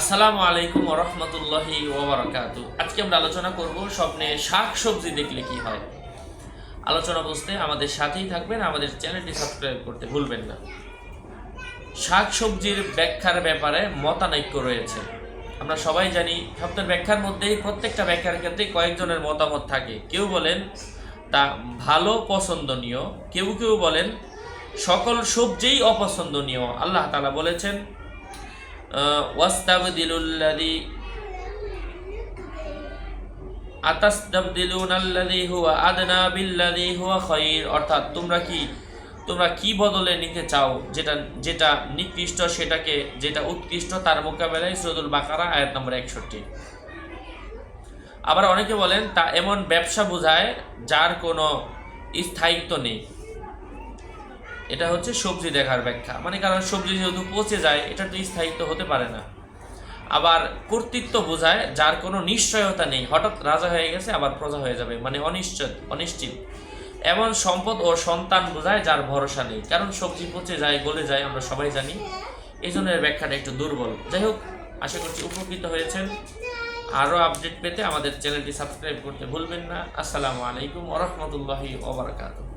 আসসালামু আলাইকুম ওরহমতুল্লাহি ওবরাকাতু আজকে আমরা আলোচনা করব স্বপ্নে শাক সবজি দেখলে কি হয়। আলোচনা বুঝতে আমাদের সাথেই থাকবেন, আমাদের চ্যানেলটি সাবস্ক্রাইব করতে ভুলবেন না। শাক সবজির ব্যাখ্যার ব্যাপারে মতানৈক্য রয়েছে। আমরা সবাই জানি স্বপ্নের ব্যাখ্যার মধ্যেই প্রত্যেকটা ব্যাখ্যার ক্ষেত্রে কয়েকজনের মতামত থাকে। কেউ বলেন তা ভালো, পছন্দনীয়। কেউ কেউ বলেন, সকল সবজিই অপছন্দনীয়। আল্লাহ তালা বলেছেন ওয়াস্তাবদিলুল্লাযী আতাস্তাবদিলুনাল্লাযী হুয়া আদনা বিল্লাযী হুয়া খায়র অর্থাৎ তোমরা কি? তোমরা কি বদলে নিতে চাও? যেটা যেটা নিকৃষ্ট সেটাকে, যেটা উৎকৃষ্ট তার মোকাবেলায় সৈয়দুল বাকারা, আয়াত নম্বর একষট্টি। আবার অনেকে বলেন, তা এমন ব্যবসা বোঝায় যার কোনো স্থায়িত্ব নেই। এটা হচ্ছে সবজি দেখার ব্যাখ্যা। মানে কারণ সবজি যেহেতু পচে যায়, এটা তো স্থায়িত্ব হতে পারে না। আবার কর্তৃত্ব বোঝায়, যার কোনো নিশ্চয়তা নেই, হঠাৎ রাজা হয়ে গেছে, আবার প্রজা হয়ে যাবে মানে অনিশ্চিত অনিশ্চিত। এমন সম্পদ ও সন্তান বোঝায় যার ভরসা নেই। কারণ সবজি পচে যায়, গলে যায়, আমরা সবাই জানি। এই জন্য এর ব্যাখ্যাটা একটু দুর্বল। যাই হোক, আশা করছি উপকৃত হয়েছেন। আরও আপডেট পেতে আমাদের চ্যানেলটি সাবস্ক্রাইব করতে ভুলবেন না। আসসালামু আলাইকুম ওরহমতুল্লাহি ওবরাকাতুহ